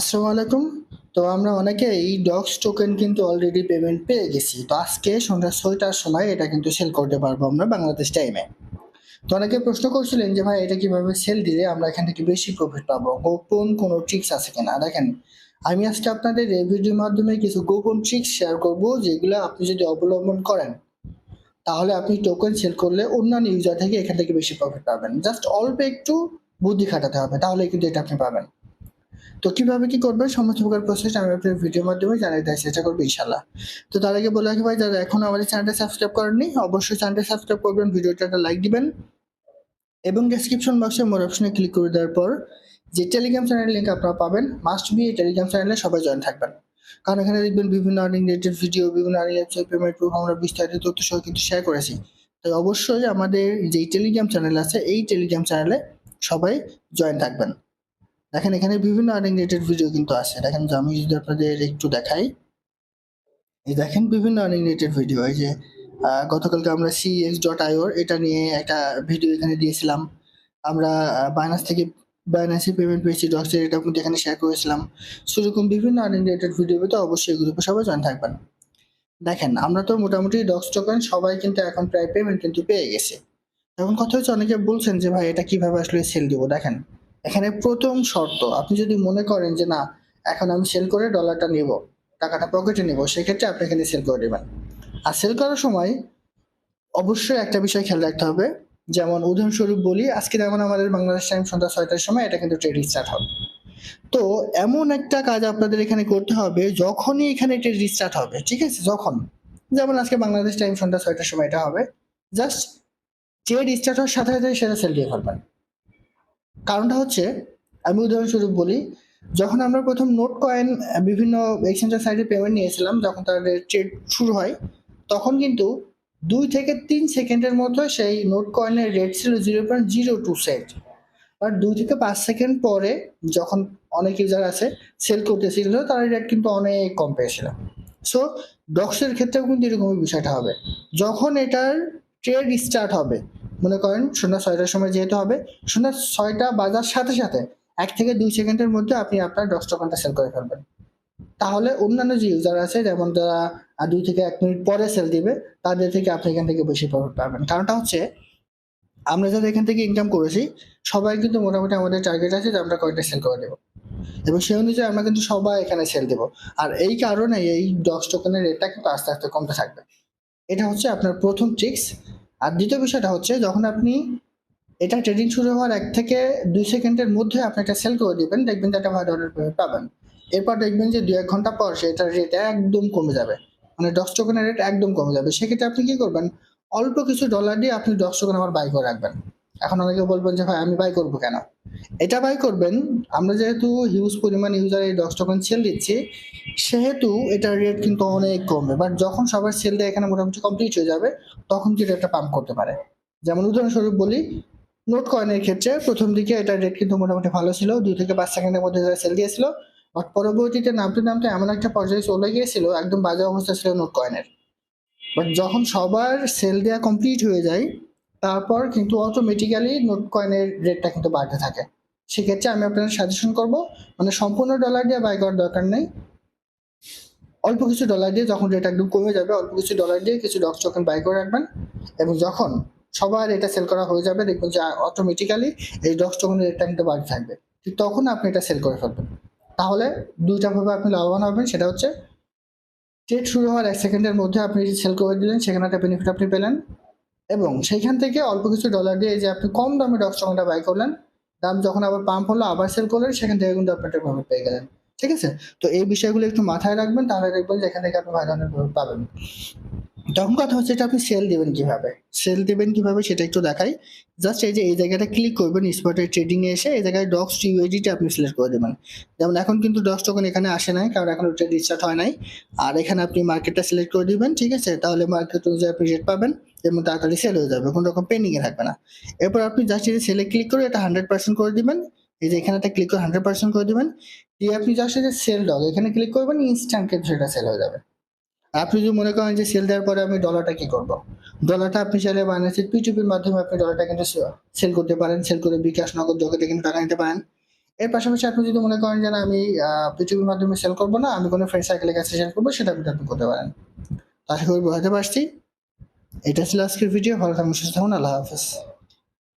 আসসালামু আলাইকুম। তো আমরা অনেকে এই ডক্স টোকেন কিন্তু অলরেডি পেমেন্ট পেয়ে গেছি। তো আজকে সন্ধ্যা ছয়টার সময় এটা কিন্তু সেল করতে পারব আমরা বাংলাদেশ টাইমে তো অনেকে প্রশ্ন করছিলেন যে, ভাই, এটা কীভাবে সেল দিলে আমরা এখান থেকে বেশি প্রফিট পাবো? গোপন কোনো ট্রিক্স আছে কিনা? দেখেন, আমি আজকে আপনাদের এই ভিডিওর মাধ্যমে কিছু গোপন ট্রিক্স শেয়ার করব, যেগুলো আপনি যদি অবলম্বন করেন, তাহলে আপনি টোকেন সেল করলে অন্যান্য ইউজার থেকে এখান থেকে বেশি প্রফিট পাবেন। জাস্ট অল্প একটু বুদ্ধি খাটাতে হবে তাহলে কিন্তু এটা আপনি পাবেন। তো কীভাবে কি করবেন সমস্ত প্রকার প্রসেস আমি আপনার ভিডিওর মাধ্যমে জানিয়ে দেওয়ার চেষ্টা করব ইনশাল্লাহ তো তার আগে বলে রাখি ভাই, যারা এখন আমাদের চ্যানেলটা সাবস্ক্রাইব করেননি, অবশ্যই চ্যানেলটা সাবস্ক্রাইব করবেন, ভিডিওটা একটা লাইক দিবেন। এবং ডেসক্রিপশন বক্সে মোর অপশনে ক্লিক করে দেওয়ার পর, যে টেলিগ্রাম চ্যানেলের লিঙ্ক আপনারা পাবেন মাস্ট বি এই টেলিগ্রাম চ্যানেলে সবাই জয়েন থাকবেন। কারণ এখানে দেখবেন বিভিন্ন আর্নিং রিলেটেড ভিডিও বিভিন্ন আর্নিং ওয়েবসাইট পেমেন্ট প্রুফ আমরা বিস্তারিত তথ্য সহ কিন্তু শেয়ার করেছি। তাই অবশ্যই আমাদের যেই টেলিগ্রাম চ্যানেল আছে, এই টেলিগ্রাম চ্যানেলে সবাই জয়েন থাকবেন। দেখেন, এখানে বিভিন্ন আর্নিং রিলেটেড ভিডিও কিন্তু আছে। দেখেন আমি যদি আপনাদের একটু দেখাই। এই দেখেন, বিভিন্ন আর্নিং রিলেটেড ভিডিও এই যে গতকালকে আমরা সিএক্স ডট আইওর এটা নিয়ে একটা ভিডিও এখানে দিয়েছিলাম। আমরা বাইনাস থেকে বাইনাসে পেমেন্ট পেয়েছি ডক্সের এটা কিন্তু এখানে শেয়ার করেছিলাম। সেরকম বিভিন্ন আর্নিং রিলেটেড ভিডিও তো অবশ্যই গ্রুপে সবাই জয়েন থাকবেন। দেখেন, আমরা তো মোটামুটি ডক্স টোকেন সবাই কিন্তু এখন প্রায় পেমেন্ট কিন্তু পেয়ে গেছে। এখন কথা হচ্ছে, অনেকে বলছেন যে, ভাই, এটা কীভাবে আসলে সেল দিব? দেখেন এখানে প্রথম শর্ত, আপনি যদি মনে করেন যে না, এখন আমি সেল করে ডলারটা নিব, টাকাটা পকেটে নিব, সেক্ষেত্রে আপনি এখানে সেল করে দেবেন। আর সেল করার সময় অবশ্যই একটা বিষয় খেয়াল রাখতে হবে, যেমন উদাহরণস্বরূপ বলি, আজকে যেমন আমাদের বাংলাদেশ টাইম সন্ধ্যা ছয়টার সময় এটা কিন্তু ট্রেডিং স্টার্ট হবে। তো এমন একটা কাজ আপনাদের এখানে করতে হবে, যখনই এখানে ট্রেডিং স্টার্ট হবে, ঠিক আছে? যখন। যেমন আজকে বাংলাদেশ টাইম সন্ধ্যা ছয়টার সময় এটা হবে জাস্ট ট্রেড স্টার্ট হওয়ার সাথে সাথে সেটা সেল দিয়ে ফেলবেন। কারণটা হচ্ছে, আমি উদাহরণস্বরূপ বলি, যখন আমরা প্রথম নোট কয়েন বিভিন্ন এক্সচেঞ্জের সাইডে পেমেন্ট নিয়েছিলাম, যখন তাদের ট্রেড শুরু হয়, তখন কিন্তু দুই থেকে তিন সেকেন্ডের মতো সেই নোট কয়েনের রেট ছিল zero point zero two cent but দুই থেকে পাঁচ সেকেন্ড পরে যখন অনেক ইউজার আছে সেল করতেছিল, তার রেট কিন্তু অনেক কম পেয়েছিল। সো ডক্সের ক্ষেত্রেও কিন্তু এরকমই বিষয়টা হবে। যখন এটার ট্রেড স্টার্ট হবে মনে করেন সন্ধ্যা ছয়টার সময় যেহেতু হবে, সন্ধ্যা ছয়টা বাজার সাথে সাথে এক থেকে দুই সেকেন্ডের মধ্যে আপনি আপনার দশ টোকেনটা সেল করে ফেলবেন। তাহলে অন্যান্য যে ইউজার আছে, যেমন যারা দুই থেকে এক মিনিট পরে সেল দিবে, তাদের থেকে আপনি এখান থেকে বেশি প্রফিট পাবেন। কারণটা হচ্ছে, আমরা যারা এখান থেকে ইনকাম করেছি, সবাই কিন্তু মোটামুটি আমাদের টার্গেট আছে যে আমরা কয়েকটা সেল করে দেবো। এবং সেই অনুযায়ী আমরা কিন্তু সবাই এখানে সেল দেবো। আর এই কারণে এই দশ টোকেনের রেটটা কিন্তু আস্তে আস্তে কমতে থাকবে। এটা হচ্ছে আপনার প্রথম ট্রিক্স আর দ্বিতীয় বিষয়টা হচ্ছে, যখন আপনি এটা ট্রেডিং শুরু হওয়ার এক থেকে দুই সেকেন্ডের মধ্যে আপনি এটা সেল করে দেবেন, দেখবেন যে একটা ভালো ডলার পাবেন। এরপর দেখবেন যে দু এক ঘণ্টা পর সেটার রেট একদম কমে যাবে। মানে দশ টোকেনের রেট একদম কমে যাবে। সেক্ষেত্রে আপনি কি করবেন? অল্প কিছু ডলার দিয়ে আপনি দশ টোকেন আবার বাই করে রাখবেন। এখন অনেকে বলবেন যে, ভাই, আমি বাই করব কেন? এটা বাই করবেন। আমরা যেহেতু হিউজ পরিমাণ ইউজার এই দশ টোকেন সেল দিচ্ছি, সেহেতু এটার রেট কিন্তু অনেক কমবে। বাট যখন সবার সেল দিয়ে, এখানে মোটামুটি কমপ্লিট হয়ে যাবে, তখন কি রেটটা পাম্প করতে পারে। যেমন উদাহরণস্বরূপ বলি নোট কয়েনের ক্ষেত্রে প্রথম দিকে এটার রেট কিন্তু মোটামুটি ভালো ছিল, দুই থেকে পাঁচ সেকেন্ডের মধ্যে সেল দিয়েছিল। বাট পরবর্তীতে নামতে নামতে এমন একটা পর্যায়ে চলে গিয়েছিল, একদম বাজে অবস্থা ছিল নোট কয়েনের বাট যখন সবার সেল দেওয়া কমপ্লিট হয়ে যায় তারপর কিন্তু অটোমেটিক্যালি নোট কয়েনের রেটটা কিন্তু বাড়তে থাকে। সেক্ষেত্রে আমি আপনাদের সাজেশন করব মানে সম্পূর্ণ ডলার দিয়ে বাই করার দরকার নেই। অল্প কিছু ডলার দিয়ে যখন রেট একদম কমে যাবে, অল্প কিছু ডলার দিয়ে কিছু ডক্স টোকেন বাই করে রাখবেন। এবং যখন সবার এটা সেল করা হয়ে যাবে, দেখবেন যে অটোমেটিক্যালি এই ডক্স টোকেনের রেটটা কিন্তু বাড়তে থাকবে। ঠিক তখন আপনি এটা সেল করে ফেলবেন। তাহলে দুইটা ভাবে আপনি লাভবান হবেন, সেটা হচ্ছে ট্রেড শুরু হওয়ার এক সেকেন্ডের মধ্যে আপনি সেল করে দিলেন, সেখানে একটা বেনিফিট আপনি পেলেন। এবং সেইখান থেকে অল্প কিছু ডলার দিয়ে যে আপনি কম দামে ডক্স টোকেনটা বাই করলেন, দাম যখন আবার পাম্প হলো, আবার সেল করলেন, সেখান থেকে কিন্তু আপনি একটা প্রফিট পেয়ে গেলেন। ঠিক আছে? তো এই বিষয়গুলো একটু মাথায় রাখবেন, তাহলে দেখবেন যে এখান থেকে আপনি ভালো ধরনের প্রফিট পাবেন। তখন কথা হচ্ছে এটা আপনি সেল দেবেন কীভাবে? সেল দেবেন কীভাবে সেটা একটু দেখাই। জাস্ট এই যে এই জায়গাটা ক্লিক করবেন স্পটের ট্রেডিং এ এসে এই জায়গায় ডক্স ইউএডিটা আপনি সিলেক্ট করে দেবেন। যেমন এখন কিন্তু ডক্স টোকেন এখানে আসে নাই, কারণ এখন ট্রেড স্টার্ট হয় নাই। আর এখানে আপনি মার্কেটটা সিলেক্ট করে দিবেন, ঠিক আছে? তাহলে মার্কেট অনুযায়ী আপনি রেট পাবেন। এবং তাড়াতাড়ি সেল হয়ে যাবে, কোনো রকম পেন্ডিংয়ে থাকবে না। এরপর আপনি জাস্ট এই সেলে ক্লিক করে এটা হান্ড্রেড পার্সেন্ট করে দিবেন, এই যে এখানে একটা ক্লিক করে হান্ড্রেড পার্সেন্ট করে দিবেন, দিয়ে আপনি জাস্ট এই যে সেল ডগ এখানে ক্লিক করবেন ইনস্ট্যান্ট কিন্তু সেটা সেল হয়ে যাবে। আপনি যদি মনে করেন যে সেল দেওয়ার পরে আমি ডলারটা কী করব? ডলারটা আপনি চাইলে বানিয়েছেন পিটুপির মাধ্যমে আপনি ডলারটা কিন্তু সেল করতে পারেন সেল করে বিকাশ, নগদ জগতে কিন্তু টাকা নিতে পারেন। এর পাশাপাশি আপনি যদি মনে করেন যে না, আমি পিটুপির মাধ্যমে সেল করব না, আমি কোনো ফ্রেন্ড সার্কেলের কাছে সেল করব, সেটা আপনি করতে পারেন। আশা করি বোঝাতে পারছি। এটা ছিল আজকের ভিডিও ভালো থাকুন সুস্থ থাকুন আল্লাহ হাফেজ।